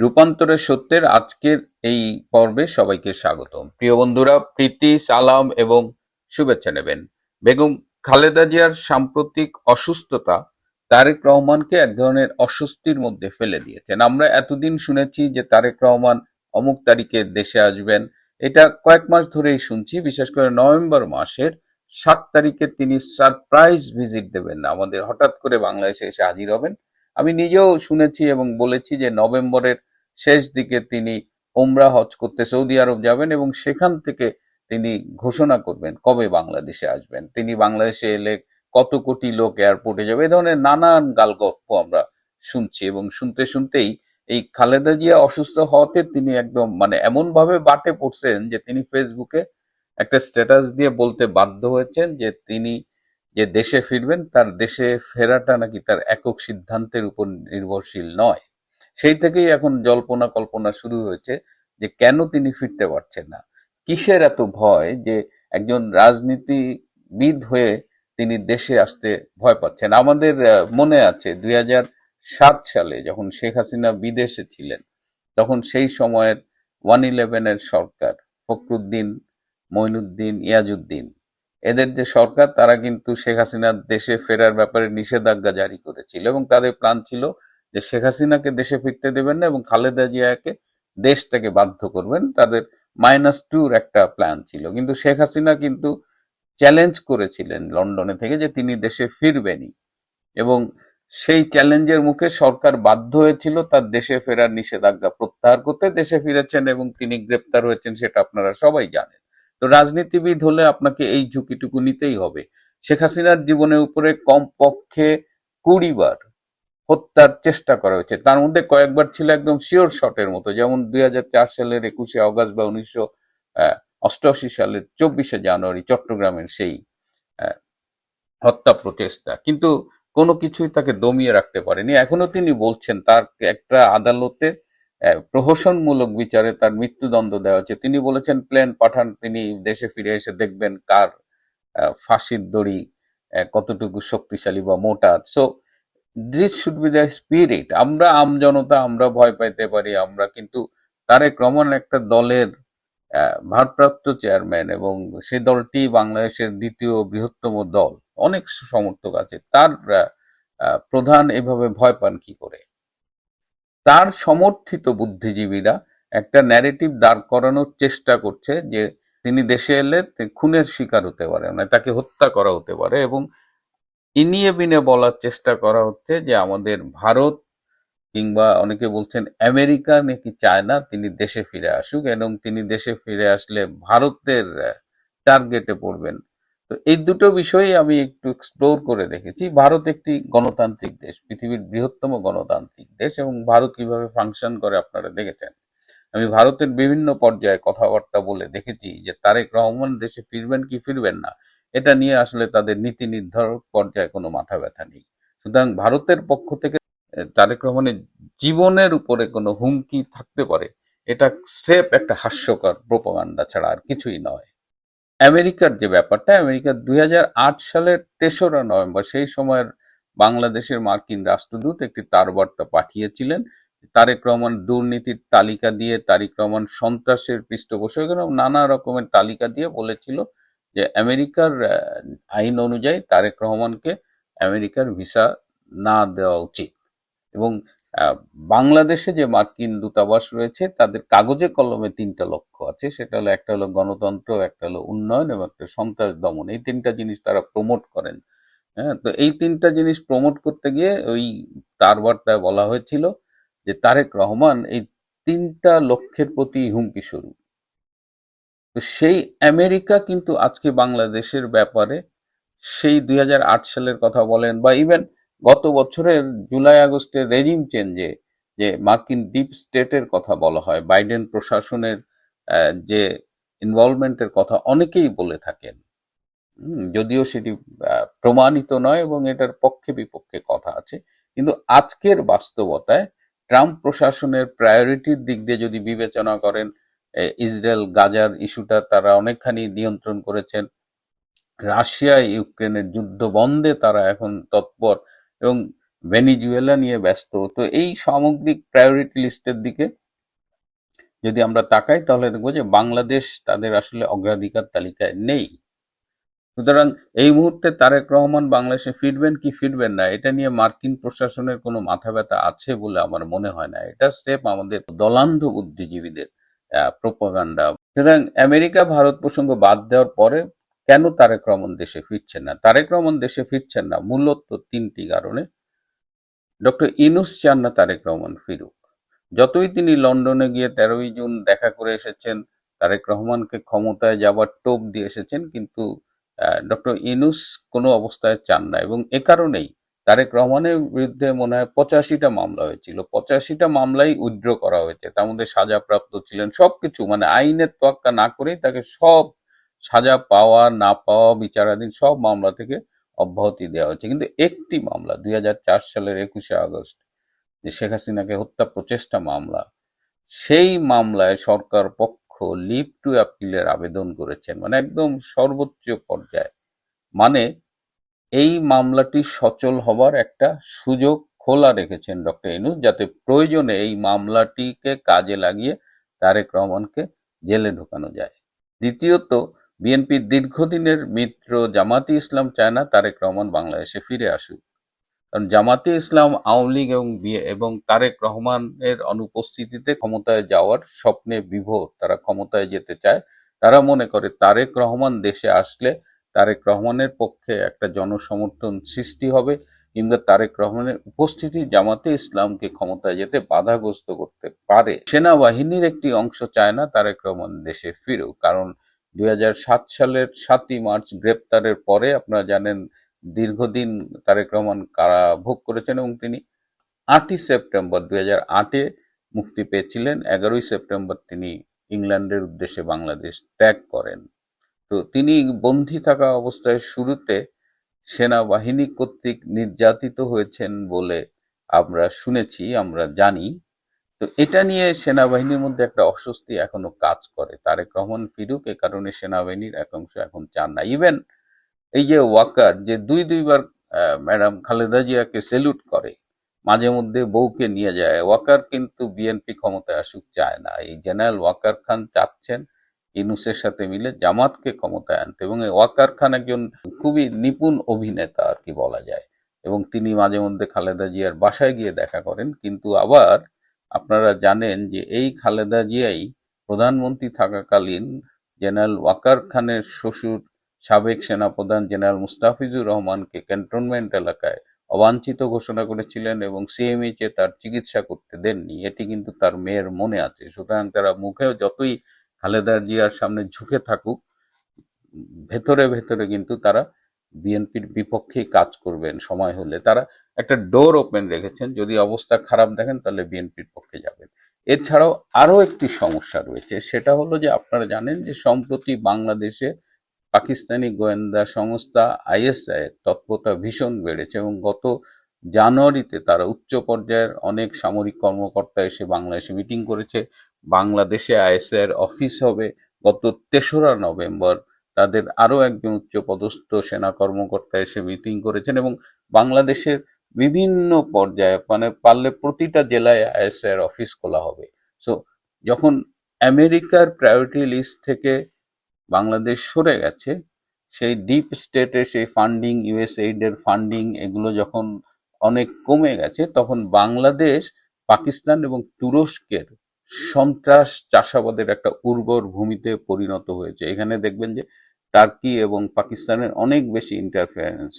রূপান্তরের সত্যের আজকের এই পর্বে সবাইকে স্বাগতম। প্রিয় বন্ধুরা, প্রীতি, সালাম এবং শুভেচ্ছা নেবেন। বেগম খালেদা জিয়ার সাম্প্রতিক অসুস্থতা তারেক রহমানকে এক ধরনের অস্বস্তির মধ্যে ফেলে দিয়েছেন। আমরা এতদিন শুনেছি যে তারেক রহমান অমুক তারিখে দেশে আসবেন। এটা কয়েক মাস ধরেই শুনছি, বিশেষ করে নভেম্বর মাসের সাত তারিখে তিনি সারপ্রাইজ ভিজিট দেবেন আমাদের হঠাৎ করে বাংলাদেশে এসে হাজির হবেন। আমি নিজেও শুনেছি এবং বলেছি যে নভেম্বরের শেষ দিকে তিনি ওমরা হজ করতে সৌদি আরব যাবেন এবং সেখান থেকে তিনি ঘোষণা করবেন কবে বাংলাদেশে আসবেন। তিনি বাংলাদেশে এলে কত কোটি লোক এয়ারপোর্টে যাবে এই ধরনের নানান গালগপ্প আমরা শুনছি এবং শুনতে শুনতেই এই খালেদা জিয়া অসুস্থ হওয়াতে তিনি একদম মানে এমন ভাবে বাটে পড়ছেন যে তিনি ফেসবুকে একটা স্ট্যাটাস দিয়ে বলতে বাধ্য হয়েছেন যে তিনি যে দেশে ফিরবেন, তার দেশে ফেরাটা নাকি তার একক সিদ্ধান্তের উপর নির্ভরশীল নয়। সেই থেকেই এখন জল্পনা কল্পনা শুরু হয়েছে যে কেন তিনি ফিরতে পারছেন না। কিসের এত ভয় যে একজন রাজনীতিবিদ হয়ে তিনি দেশে আসতে ভয় পাচ্ছেন? আমাদের মনে আছে দুই সালে যখন শেখ হাসিনা বিদেশে ছিলেন, তখন সেই সময়ের ওয়ান ইলেভেনের সরকার, ফখরুদ্দিন মঈনুদ্দিন ইয়াজুদ্দিন, এদের যে সরকার, তারা কিন্তু শেখ হাসিনার দেশে ফেরার ব্যাপারে নিষেধাজ্ঞা জারি করেছিল এবং তাদের প্ল্যান ছিল যে শেখ হাসিনাকে দেশে ফিরতে দেবেন না এবং খালেদা জিয়াকে দেশ থেকে বাধ্য করবেন, তাদের মাইনাস টুর একটা প্ল্যান ছিল। কিন্তু শেখ হাসিনা কিন্তু চ্যালেঞ্জ করেছিলেন লন্ডনে থেকে যে তিনি দেশে ফিরবেনই। এবং সেই চ্যালেঞ্জের মুখে সরকার বাধ্য হয়েছিল তার দেশে ফেরার নিষেধাজ্ঞা প্রত্যাহার করতে, দেশে ফিরেছেন এবং তিনি গ্রেপ্তার হয়েছেন সেটা আপনারা সবাই জানেন। তো রাজনীতিবিদ হলে আপনাকে এই ঝুঁকিটুকু নিতেই হবে। শেখ হাসিনার জীবনের উপরে কমপক্ষে কুড়ি বার হত্যার চেষ্টা করা হয়েছে। তার মধ্যে কয়েকবার ছিল একদম শিওর শটের মতো, যেমন দুই হাজার চার সালের একুশে অগস্ট বা উনিশশো অষ্টআশি সালের চব্বিশে জানুয়ারি চট্টগ্রামের সেই হত্যা প্রচেষ্টা। কিন্তু কোনো কিছুই তাকে দমিয়ে রাখতে পারেনি। এখনও তিনি বলছেন তার একটা আদালতে প্রহসনমূলক বিচারে তার মৃত্যুদণ্ড দেওয়া হচ্ছে তিনি বলেছেন প্লেন পাঠান, তিনি দেশে ফিরে এসে দেখবেন কার ফাঁসির দড়ি কতটুকু শক্তিশালী বা মোটা। So this should be the spirit আমরা আমজনতা আমরা ভয় পাইতে পারি, আমরা কিন্তু তারেক রহমান একটা দলের ভারপ্রাপ্ত চেয়ারম্যান এবং সেই দলটি বাংলাদেশের দ্বিতীয় বৃহত্তম দল। অনেক সমর্থক আছে। তার প্রধান এভাবে ভয় পান কি করে? তার সমর্থিত বুদ্ধিজীবীরা একটা ন্যারেটিভ দাঁড় করানোর চেষ্টা করছে যে তিনি দেশে এলে খুনের শিকার হতে পারে মানে তাকে হত্যা করা হতে পারে এবং ইনিয়ে বিনে বলার চেষ্টা করা হচ্ছে যে আমাদের ভারত কিংবা অনেকে বলছেন আমেরিকা নাকি চায় না তিনি দেশে ফিরে আসুক এবং তিনি দেশে ফিরে আসলে ভারতের টার্গেটে পড়বেন। তো এই দুটো বিষয়ে আমি একটু এক্সপ্লোর করে দেখেছি। ভারত একটি গণতান্ত্রিক দেশ, পৃথিবীর বৃহত্তম গণতান্ত্রিক দেশ এবং ভারত কীভাবে ফাংশন করে আপনারা দেখেছেন। আমি ভারতের বিভিন্ন পর্যায়ে কথাবার্তা বলে দেখেছি যে তারেক রহমান দেশে ফিরবেন কি ফিরবেন না। এটা নিয়ে আসলে তাদের নীতি নির্ধারক পর্যায়ে কোনো মাথা ব্যথা নেই। সুতরাং ভারতের পক্ষ থেকে তারেক রহমানের জীবনের উপরে কোনো হুমকি থাকতে পারে, এটা স্রেফ একটা হাস্যকর প্রোপাগান্ডা ছাড়া আর কিছুই নয়। আমেরিকার যে ব্যাপারটা আমেরিকার দুই হাজার আট সালের তেসরা নভেম্বর, সেই সময়ের বাংলাদেশের মার্কিন রাষ্ট্রদূত একটি তার বার্তা পাঠিয়েছিলেন। তারেক রহমান দুর্নীতির তালিকা দিয়ে, তারেক রহমান সন্ত্রাসের পৃষ্ঠপোষক নানা রকমের তালিকা দিয়ে বলেছিল যে আমেরিকার আইন অনুযায়ী তারেক রহমানকে আমেরিকার ভিসা না দেওয়া উচিত। এবং বাংলাদেশে যে মার্কিন দূতাবাস রয়েছে, তাদের কাগজে কলমে তিনটা লক্ষ্য আছে। সেটা হলো, একটা হলো গণতন্ত্র, একটা হলো উন্নয়ন এবং একটা সন্ত্রাস দমন। এই তিনটা জিনিস তারা প্রমোট করেন। হ্যাঁ তো এই তিনটা জিনিস প্রমোট করতে গিয়ে ওই তার বার্তায় বলা হয়েছিল যে তারেক রহমান এই তিনটা লক্ষ্যের প্রতি হুমকি স্বরূপ। তো সেই আমেরিকা কিন্তু আজকে বাংলাদেশের ব্যাপারে সেই দুই হাজার আট সালের কথা বলেন বা ইভেন গত বছরের জুলাই আগস্টের রেজিম চেঞ্জে যে মার্কিন ডিপ স্টেটের কথা বলা হয় বাইডেন প্রশাসনের যে ইনভলভমেন্টের কথা অনেকেই বলে থাকেন। যদিও সেটি প্রমাণিত নয় এবং এটার পক্ষে বিপক্ষে কথা আছে। কিন্তু আজকের বাস্তবতায় ট্রাম্প প্রশাসনের প্রায়োরিটির দিক দিয়ে যদি বিবেচনা করেন ইসরায়েল গাজার ইস্যুটা তারা অনেকখানি নিয়ন্ত্রণ করেছেন। রাশিয়া, ইউক্রেনের যুদ্ধ বন্ধে তারা এখন তৎপর এবং ভেনিজুয়েলা নিয়ে ব্যস্ত। তো এই সামগ্রিক প্রায়োরিটি লিস্টের দিকে যদি আমরা তাকাই, তাহলে দেখব যে বাংলাদেশ তাদের আসলে অগ্রাধিকার তালিকায় নেই। সুতরাং এই মুহূর্তে তারেক রহমান বাংলাদেশে ফিরবেন কি ফিরবেন না, এটা নিয়ে মার্কিন প্রশাসনের কোনো মাথা ব্যথা আছে বলে আমার মনে হয় না। এটা স্টেপ আমাদের দলান্ধ বুদ্ধিজীবীদের প্রোপাগান্ডা সুতরাং আমেরিকা ভারত প্রসঙ্গ বাদ দেওয়ার পরে কেন তারেক রহমান দেশে ফিরছেন না? তারেক রহমান দেশে ফিরছেন না মূলত তিনটি কারণে। ডক্টর ইনুস চান না তারেক রহমান ফিরুক। যতই তিনি লন্ডনে গিয়ে তেরোই জুন দেখা করে এসেছেন, তারেক রহমানকে ক্ষমতায় যাবার টোপ দিয়ে এসেছেন, কিন্তু ডক্টর ইনুস কোনো অবস্থায় চান না এবং এ কারণেই তারেক রহমানের বিরুদ্ধে মনে হয় পঁচাশিটা মামলা হয়েছিল। পঁচাশিটা মামলাই উইথড্র করা হয়েছে। তার মধ্যে সাজাপ্রাপ্ত ছিলেন সবকিছু মানে আইনের তোয়াক্কা না করেই তাকে সব সাজা পাওয়া, না পাওয়া, বিচারাধীন সব মামলা থেকে অব্যাহতি দেওয়া হয়েছে। কিন্তু একটি মামলা, দুই হাজার চার সালের একুশে আগস্ট, যে শেখ হাসিনাকে হত্যা প্রচেষ্টা মামলা, সেই মামলায় সরকার পক্ষ লিভ টু অ্যাপিলের আবেদন করেছেন। মানে একদম সর্বোচ্চ পর্যায়ে। মানে এই মামলাটি সচল হবার একটা সুযোগ খোলা রেখেছেন ডক্টর ইনুস যাতে প্রয়োজনে এই মামলাটিকে কাজে লাগিয়ে তারেক রহমানকে জেলে ঢোকানো যায়। দ্বিতীয়ত, বিএনপির দীর্ঘদিনের মিত্র জামাতি ইসলাম চায় না তারেক রহমান বাংলাদেশে ফিরে আসুক। কারণ জামাতে ইসলাম, আওয়ামী লীগ এবং এবং তারেক রহমানের অনুপস্থিতিতে ক্ষমতায় যাওয়ার স্বপ্নে বিভোর, তারা ক্ষমতায় যেতে চায়। তারা মনে করে তারেক রহমান দেশে আসলে তারেক রহমানের পক্ষে একটা জনসমর্থন সৃষ্টি হবে, কিংবা তারেক রহমানের উপস্থিতি জামাতে ইসলামকে ক্ষমতায় যেতে বাধাগ্রস্ত করতে পারে। সেনাবাহিনীর একটি অংশ চায় না তারেক রহমান দেশে ফিরুক, কারণ দুই হাজার সাত সালের সাতই মার্চ গ্রেপ্তারের পরে আপনারা জানেন দীর্ঘদিন তারেক রহমান কারা ভোগ করেছেন এবং তিনি আটই সেপ্টেম্বর দুই আটে মুক্তি পেয়েছিলেন, এগারোই সেপ্টেম্বর তিনি ইংল্যান্ডের উদ্দেশ্যে বাংলাদেশ ত্যাগ করেন। তো তিনি বন্দী থাকা অবস্থায় শুরুতে সেনাবাহিনী কর্তৃক নির্যাতিত হয়েছেন বলে আমরা শুনেছি, আমরা জানি। তো এটা নিয়ে সেনাবাহিনীর মধ্যে একটা অস্বস্তি এখনও কাজ করে। তারেক রহমান ফিরুক, এ কারণে সেনাবাহিনীর একাংশ এখন চান না। ইভেন এই যে ওয়াকার, যে দুই দুইবার ম্যাডাম খালেদা জিয়াকে সেলুট করে, মাঝে মধ্যে বউকে নিয়ে যায়, ওয়াকার কিন্তু বিএনপি ক্ষমতায় আসুক, চায় না। এই জেনারেল ওয়াকার খান চাচ্ছেন ইনুসের সাথে মিলে জামাতকে ক্ষমতায় আনতে এবং ওয়াকার খান একজন খুবই নিপুণ অভিনেতা আর কি বলা যায়। এবং তিনি মাঝে মধ্যে খালেদা জিয়ার বাসায় গিয়ে দেখা করেন। কিন্তু আবার আপনারা জানেন যে এই খালেদা জিয়াই প্রধানমন্ত্রী থাকাকালীন জেনারেল ওয়াকার খানের শ্বশুর, সাবেক সেনাপ্রধান জেনারেল মুস্তাফিজুর রহমানকে ক্যান্টনমেন্ট এলাকায় অবাঞ্ছিত ঘোষণা করেছিলেন এবং সিএমএইচে তার চিকিৎসা করতে দেননি। এটি কিন্তু তার মেয়ের মনে আছে। সুতরাং তারা মুখেও যতই খালেদা জিয়ার সামনে ঝুঁকে থাকুক, ভেতরে ভেতরে কিন্তু তারা বিএনপির বিপক্ষেই কাজ করবেন, সময় হলে। তারা একটা ডোর ওপেন রেখেছেন, যদি অবস্থা খারাপ দেখেন তাহলে বিএনপির পক্ষে যাবেন। এছাড়াও আরও একটি সমস্যা রয়েছে, সেটা হলো যে আপনারা জানেন যে সম্প্রতি বাংলাদেশে পাকিস্তানি গোয়েন্দা সংস্থা আইএসআই তৎপরতা ভীষণ বেড়েছে এবং গত জানুয়ারিতে তারা উচ্চ পর্যায়ের অনেক সামরিক কর্মকর্তা এসে বাংলাদেশে মিটিং করেছে। বাংলাদেশে আইএসআইয়ের অফিস হবে গত তেসরা নভেম্বর। তাদের আরও একজন উচ্চপদস্থ সেনা কর্মকর্তা এসে মিটিং করেছেন এবং বাংলাদেশের বিভিন্ন পর্যায়ে মানে পারলে প্রতিটা জেলায় আইএসআইয়ের অফিস খোলা হবে। সো যখন আমেরিকার প্রায়োরিটি লিস্ট থেকে বাংলাদেশ সরে গেছে, সেই ডিপ স্টেটে সেই ফান্ডিং ইউএসএইডের ফান্ডিং এগুলো যখন অনেক কমে গেছে, তখন বাংলাদেশ, পাকিস্তান এবং তুরস্কের সন্ত্রাস চাষাবাদের একটা উর্বর ভূমিতে পরিণত হয়েছে। এখানে দেখবেন যে টার্কি এবং পাকিস্তানের অনেক বেশি ইন্টারফারেন্স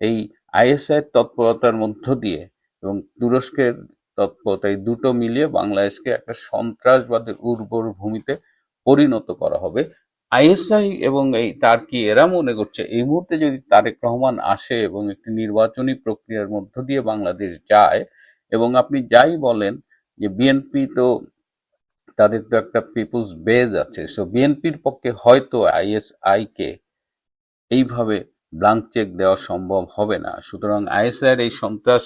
এই আইএসআই তৎপরতার মধ্য দিয়ে এবং তুরস্কের তৎপরতা এই দুটো মিলিয়ে বাংলাদেশকে একটা সন্ত্রাসবাদের উর্বর ভূমিতে পরিণত করা হবে। আইএসআই এবং এই টার্কি এরা মনে করছে এই মুহূর্তে যদি তারেক রহমান আসে এবং একটি নির্বাচনী প্রক্রিয়ার মধ্য দিয়ে বাংলাদেশ যায় এবং আপনি যাই বলেন যে বিএনপি তো তাদের তো একটা পিপুলস বেজ আছে। সো বিএনপির পক্ষে হয়তো আইএসআই কে এইভাবে ব্লাঙ্ক চেক দেওয়া সম্ভব হবে না। সুতরাং আইএসআইয়ের এই সন্ত্রাস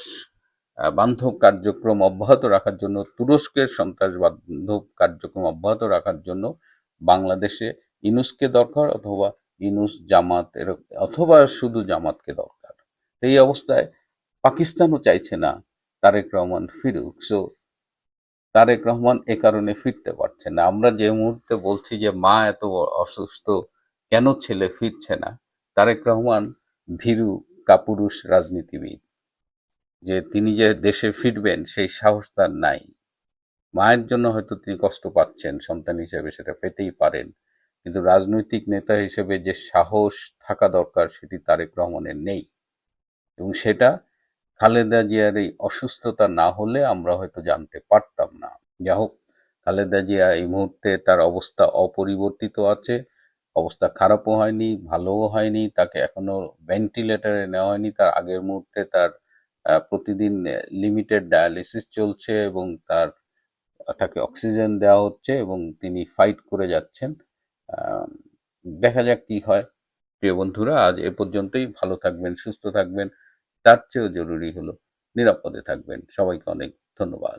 বান্ধব কার্যক্রম অব্যাহত রাখার জন্য, তুরস্কের সন্ত্রাস বান্ধব কার্যক্রম অব্যাহত রাখার জন্য বাংলাদেশে ইনুসকে দরকার অথবা ইনুস জামাত অথবা শুধু জামাতকে দরকার। এই অবস্থায় পাকিস্তানও চাইছে না তারেক রহমান ফিরুক। সো তারেক রহমান এ কারণে ফিরতে পারছে না। আমরা যে মুহূর্তে বলছি যে মা এত অসুস্থ, কেন ছেলে ফিরছে না? তারেক রহমান ভীরু কাপুরুষ রাজনীতিবিদ। যে তিনি যে দেশে ফিরবেন, সেই সাহস তার নাই। মায়ের জন্য হয়তো তিনি কষ্ট পাচ্ছেন, সন্তান হিসেবে সেটা পেতেই পারেন। কিন্তু রাজনৈতিক নেতা হিসেবে যে সাহস থাকা দরকার, সেটি তারেক রহমানের নেই। এবং সেটা খালেদা জিয়ার এই অসুস্থতা না হলে আমরা হয়তো জানতে পারতাম না। যা হোক, খালেদা জিয়া এই মুহূর্তে তার অবস্থা অপরিবর্তিত আছে, অবস্থা খারাপও হয়নি, ভালোও হয়নি, তাকে এখনও ভেন্টিলেটরে নেওয়া হয়নি, তার আগের মুহূর্তে তার প্রতিদিন লিমিটেড ডায়ালিসিস চলছে এবং তার, তাকে অক্সিজেন দেওয়া হচ্ছে এবং তিনি ফাইট করে যাচ্ছেন। দেখা যাক কি হয়। প্রিয় বন্ধুরা, আজ এ পর্যন্তই। ভালো থাকবেন, সুস্থ থাকবেন। তার চেয়েও জরুরি হলো নিরাপদে থাকবেন। সবাইকে অনেক ধন্যবাদ।